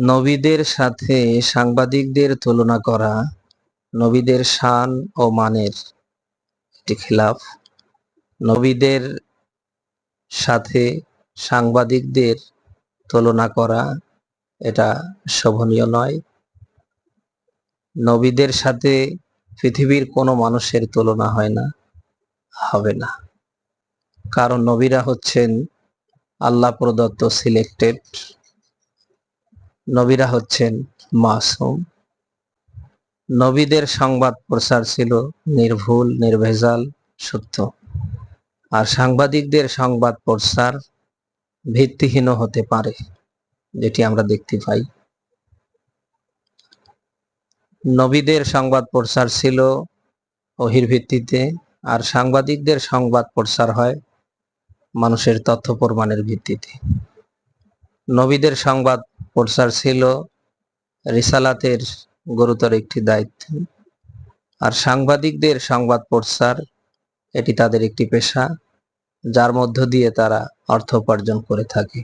নবীদের সাথে সাংবাদিকদের তুলনা করা নবীদের শান ও মানের একটি খিলাফ। নবীদের সাথে সাংবাদিকদের তুলনা করা এটা শোভনীয় নয়। নবীদের সাথে পৃথিবীর কোনো মানুষের তুলনা হয় না, হবে না। কারণ নবীরা হচ্ছেন আল্লাহ প্রদত্ত সিলেক্টেড নবীরা হচ্ছেন মাসুম। নবীদের সংবাদ প্রচার ছিল নির্ভুল, নির্ভেজাল, সত্য। আর সাংবাদিকদের সংবাদ প্রচার ভিত্তিহীন হতে পারে, যেটি আমরা দেখতে পাই। নবীদের সংবাদ প্রচার ছিল ওহির ভিত্তিতে, আর সাংবাদিকদের সংবাদ প্রচার হয় মানুষের তথ্য প্রমাণের ভিত্তিতে। নবীদের সংবাদ প্রচার ছিল রিসালাতের গুরুতর একটি দায়িত্ব। আর সাংবাদিকদের সংবাদ প্রচার এটি তাদের একটি পেশা, যার মধ্য দিয়ে তারা অর্থ উপার্জন করে থাকে।